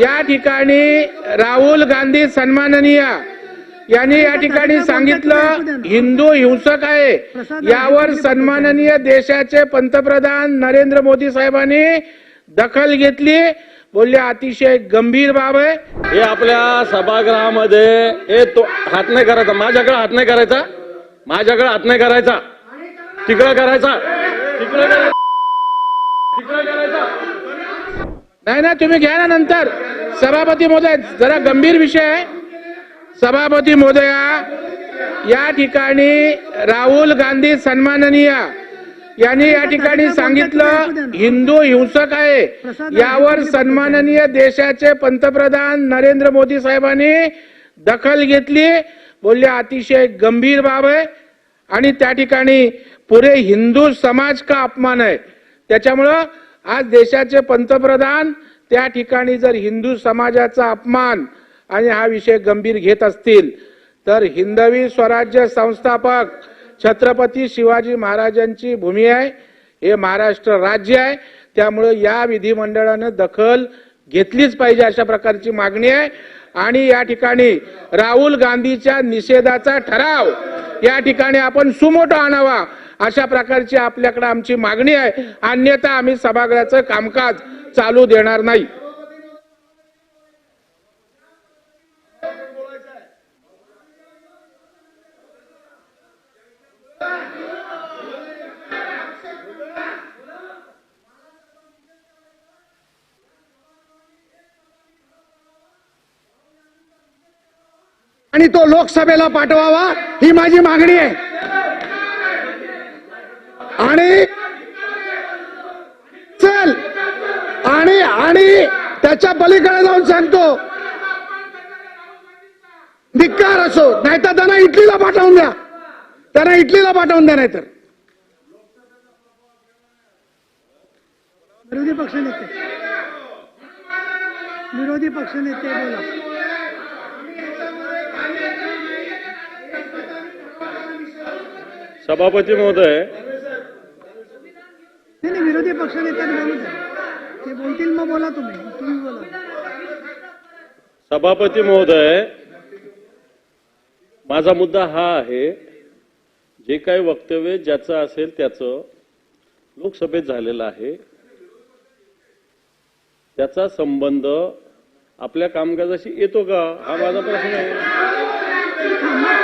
या ठिकाणी राहुल गांधी सन्माननीय. यांनी या ठिकाणी सांगितलं हिंदू हिंसक आहे. यावर सन्माननीय देशाचे पंतप्रधान नरेंद्र मोदी साहेबांनी दखल घेतली. बोलले अतिशय गंभीर बाब आहे. हे आपल्या सभागृहामध्ये हे तो हात नाही करायचा. माझ्याकडे हात नाही करायचा. माझ्याकडे हात नाही करायचा. तिकडं करायचा. तिकडं करायचा तिकडं करायचा नाही ना तुम्ही घ्या ना नंतर. सभापती महोदय जरा गंभीर विषय आहे. सभापती महोदया या ठिकाणी राहुल गांधी सन्माननीय. यांनी या ठिकाणी सांगितलं हिंदू हिंसक आहे. यावर सन्माननीय देशाचे पंतप्रधान नरेंद्र मोदी साहेबांनी दखल घेतली. बोलले अतिशय गंभीर बाब आहे. आणि त्या ठिकाणी पुरे हिंदू समाज का अपमान आहे? त्याच्यामुळं आज देशाचे पंतप्रधान त्या ठिकाणी जर हिंदू समाजाचा अपमान आणि हा विषय गंभीर घेत असतील तर हिंदवी स्वराज्य संस्थापक छत्रपती शिवाजी महाराजांची भूमी आहे हे महाराष्ट्र राज्य आहे. त्यामुळे या विधिमंडळानं दखल घेतलीच पाहिजे अशा प्रकारची मागणी आहे. आणि या ठिकाणी राहुल गांधीच्या निषेधाचा ठराव या ठिकाणी आपण सुमोटो आणावा. अशा प्रकारची आपल्याकडे आमची मागणी आहे. अन्यथा आम्ही सभागृहाचं कामकाज चालू देणार नाही. आणि तो लोकसभेला पाठवावा ही माझी मागणी आहे. आणि चल. आणि आणि त्याच्या पलीकडे जाऊन सांगतो. धिक्कार असो नाहीतर त्यांना इटलीला पाठवून द्या. त्यांना इटलीला पाठवून द्या नाहीतर. विरोधी पक्षनेते विरोधी पक्षनेते बोला. सभापती महोदय विरोधी पक्षनेत्यांना बोलू द्या ते बोलतील मग बोला तुम्ही. तुम्ही बोला. सभापती महोदय माझा मुद्दा हा आहे जे काही वक्तव्य ज्याचं असेल त्याचं लोकसभेत झालेलं आहे त्याचा संबंध आपल्या कामकाजाशी येतो का? हा माझा प्रश्न आहे.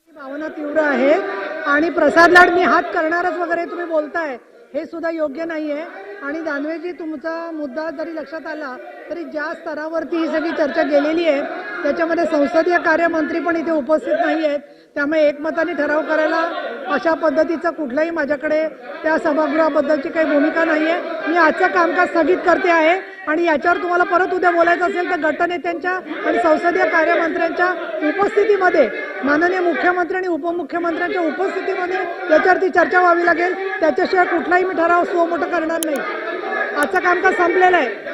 भावना तीव्र आहे आणि प्रसाद लाड मी हात करणारच वगैरे तुम्ही बोलताय हे सुद्धा योग्य नाहीये. आणि दानवेजी तुमचा मुद्दा जरी लक्षात आला तरी ज्या स्तरावरती ही सगळी चर्चा गेलेली आहे त्याच्यामध्ये संसदीय कार्यमंत्री पण इथे उपस्थित नाही आहेत त्यामुळे एकमताने ठराव करायला अशा पद्धतीचं कुठलंही माझ्याकडे त्या सभागृहाबद्दलची काही भूमिका नाही आहे मी आजचं कामकाज स्थगित करते आहे आणि याच्यावर तुम्हाला परत उद्या बोलायचं असेल तर गटनेत्यांच्या आणि संसदीय कार्यमंत्र्यांच्या उपस्थितीमध्ये माननीय मुख्यमंत्री आणि उपमुख्यमंत्र्यांच्या उपस्थितीमध्ये याच्यावरती चर्चा व्हावी लागेल. त्याच्याशिवाय कुठलाही मी ठराव स्वमोठं करणार नाही. आजचं कामकाज संपलेलं आहे.